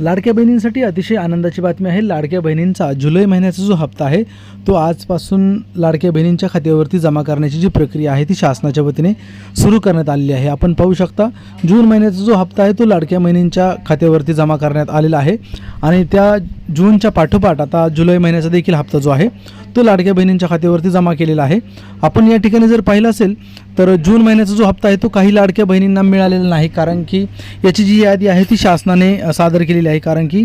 लाडक्या बहिणींसाठी अतिशय आनंदाची बातमी आहे. लाडक्या बहिणींचा जुलै महिन्याचा जो हप्ता आहे तो आजपासून लाडक्या बहिणींच्या खात्यावरती जमा करण्याची जी प्रक्रिया आहे ती शासनाच्या वतीने सुरू करण्यात आलेली आहे. आपण पाहू शकता जून महिन्याचा जो हप्ता आहे तो लाडक्या बहिणींच्या खात्यावरती जमा करण्यात आलेला आहे. आणि त्या जूनच्या पाठोपाठ आता जुलै महिन्याचा देखील हप्ता जो आहे तो लाडक्या बहिणींच्या खात्यावरती जमा केलेला आहे. आपण या ठिकाणी जर पाहिलं असेल तर जून महिन्याचा जो हप्ता आहे तो काही लाडक्या बहिणींना मिळालेला नाही कारण की याची जी यादी आहे ती शासनाने सादर केलेली आहे कारण की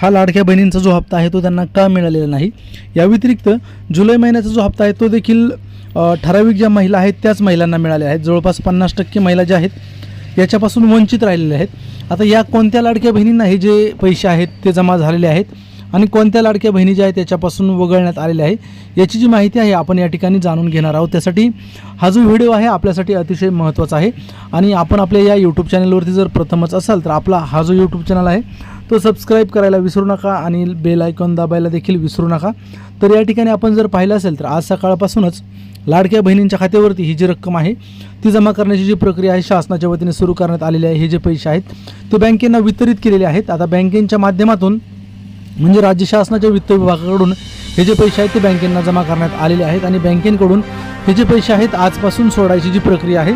हा लाडक्या बहिणींचा जो हप्ता आहे तो त्यांना का मिळालेला नाही. या व्यतिरिक्त जुलै महिन्याचा जो हप्ता आहे तो देखील ठराविक ज्या महिला आहेत त्याच महिलांना मिळाल्या आहेत. जवळपास पन्नास टक्के महिला ज्या आहेत याच्यापासून वंचित राहिलेल्या आहेत. आता या कोणत्या लाडक्या बहिणींना हे जे पैसे आहेत ते जमा झालेले आहेत आणि कोणत्या लाडक्या बहिणी ज्या आहेत त्याच्यापासून वगळण्यात आलेल्या आहे याची जी माहिती आहे आपण या ठिकाणी जाणून घेणार आहोत. त्यासाठी हा जो व्हिडिओ आहे आपल्यासाठी अतिशय महत्त्वाचा आहे. आणि आपण आपल्या या यूट्यूब चॅनलवरती जर प्रथमच असाल तर आपला हा जो यूट्यूब चॅनल आहे तो सबस्क्राईब करायला विसरू नका आणि बेल आयकॉन दाबायला देखील विसरू नका. तर या ठिकाणी आपण जर पाहिलं असेल तर आज सकाळपासूनच लाडक्या बहिणींच्या खात्यावरती ही जी रक्कम आहे ती जमा करण्याची जी प्रक्रिया आहे शासनाच्या वतीने सुरू करण्यात आलेली आहे. हे जे पैसे आहेत ते बँकेंना वितरित केलेले आहेत. आता बँकेच्या माध्यमातून म्हणजे राज्य शासनाच्या वित्त विभागाकडून हे जे पैसे आहेत ते बँकेंना जमा करण्यात आलेले आहेत आणि बँकेकडून हे जे पैसे आहेत आजपासून सोडायची जी प्रक्रिया आहे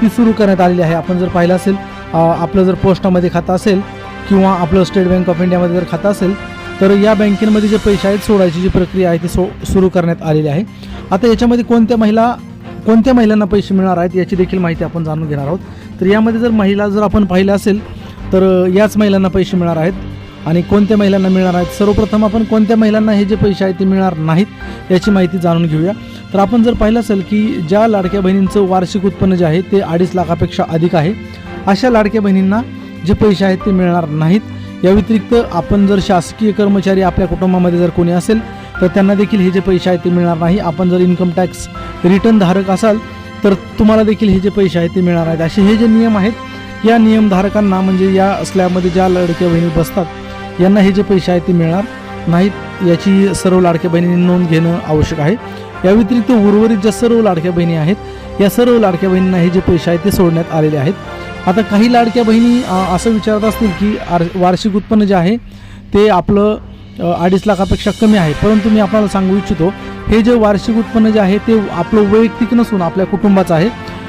ती सुरू करण्यात आलेली आहे. आपण जर पाहिलं असेल आपलं जर पोस्टामध्ये खातं असेल किंवा आपलं स्टेट बँक ऑफ इंडियामध्ये जर खातं असेल तर या बँकेमध्ये जे पैसे आहेत सोडायची जी प्रक्रिया आहे ती सो सुरू करण्यात आलेली आहे. आता याच्यामध्ये कोणत्या महिला कोणत्या महिलांना पैसे मिळणार आहेत याची देखील माहिती आपण जाणून घेणार आहोत. तर यामध्ये जर महिला जर आपण पाहिलं असेल तर याच महिलांना पैसे मिळणार आहेत. आणि कोणत्या महिलांना मिळणार आहेत? सर्वप्रथम आपण कोणत्या महिलांना हे जे पैसे आहेत ते मिळणार नाहीत याची माहिती जाणून घेऊया. तर आपण जर पाहिलं असेल की ज्या लाडक्या बहिणींचं वार्षिक उत्पन्न जे आहे ते अडीच लाखापेक्षा अधिक आहे. अशा लाडक्या बहिणींना जे पैसे आहेत ते मिळणार नाहीत. या व्यतिरिक्त आपण जर शासकीय कर्मचारी आपल्या कुटुंबामध्ये जर कोणी असेल तर त्यांना देखील हे जे पैसे आहेत ते मिळणार नाही. आपण जर इन्कम टॅक्स रिटर्न धारक असाल तर तुम्हाला देखील हे जे पैसे आहेत ते मिळणार आहेत असे हे जे नियम आहेत या नियमधारकांना म्हणजे या स्लॅबमध्ये ज्या लाडक्या बहिणी बसतात यांना हे जे पैसे आहेत ते मिळणार नाहीत याची सर्व लाडक्या बहिणींनी नोंद घेणं आवश्यक आहे. या व्यतिरिक्त उर्वरित ज्या सर्व लाडक्या बहिणी आहेत या सर्व लाडक्या बहिणींना हे जे पैसे आहेत ते सोडण्यात आलेले आहेत. आता काही लाडक्या बहिणी असं विचारत असतील की आर वार्षिक उत्पन्न जे आहे ते आपलं अडीच लाखापेक्षा कमी आहे. परंतु मी आपल्याला सांगू इच्छितो हे जे वार्षिक उत्पन्न जे आहे ते आपलं वैयक्तिक नसून आपल्या कुटुंबाचं आहे.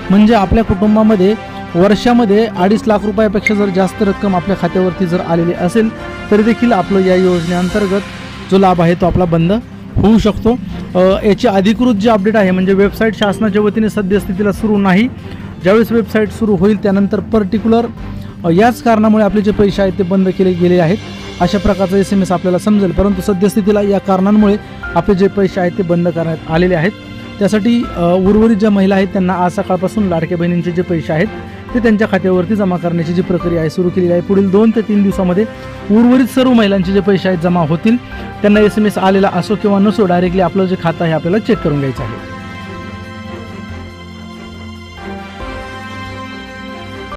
म्हणजे आपल्या कुटुंबामध्ये वर्षामध्ये अडीच लाख रुपयापेक्षा जर जास्त रक्कम आपल्या खात्यावरती जर आलेली असेल तरी देखील आपलं या योजनेअंतर्गत जो लाभ आहे तो आपला बंद होऊ शकतो. याची अधिकृत जी अपडेट आहे म्हणजे वेबसाईट शासनाच्या वतीने सद्यस्थितीला सुरू नाही. ज्यावेळेस वेबसाईट सुरू होईल त्यानंतर पर्टिक्युलर याच कारणामुळे आपले जे पैसे आहेत ते बंद केले गेले आहेत. अशा प्रकारचा एस एम एस आपल्याला समजेल परंतु सद्यस्थितीला या कारणांमुळे आपले जे पैसे आहेत ते बंद करण्यात आलेले आहेत. त्यासाठी उर्वरित ज्या महिला आहेत त्यांना आज सकाळपासून लाडक्या बहिणींचे जे पैसे आहेत ते त्यांच्या खात्यावरती जमा करण्याची जी प्रक्रिया आहे सुरू केलेली आहे. पुढील दोन ते तीन दिवसामध्ये उर्वरित सर्व महिलांचे जे पैसे आहेत जमा होतील त्यांना एस एम एस आलेला असो किंवा नसो डायरेक्टली आपलं जे खातं आहे आपल्याला चेक करून घ्यायचं आहे.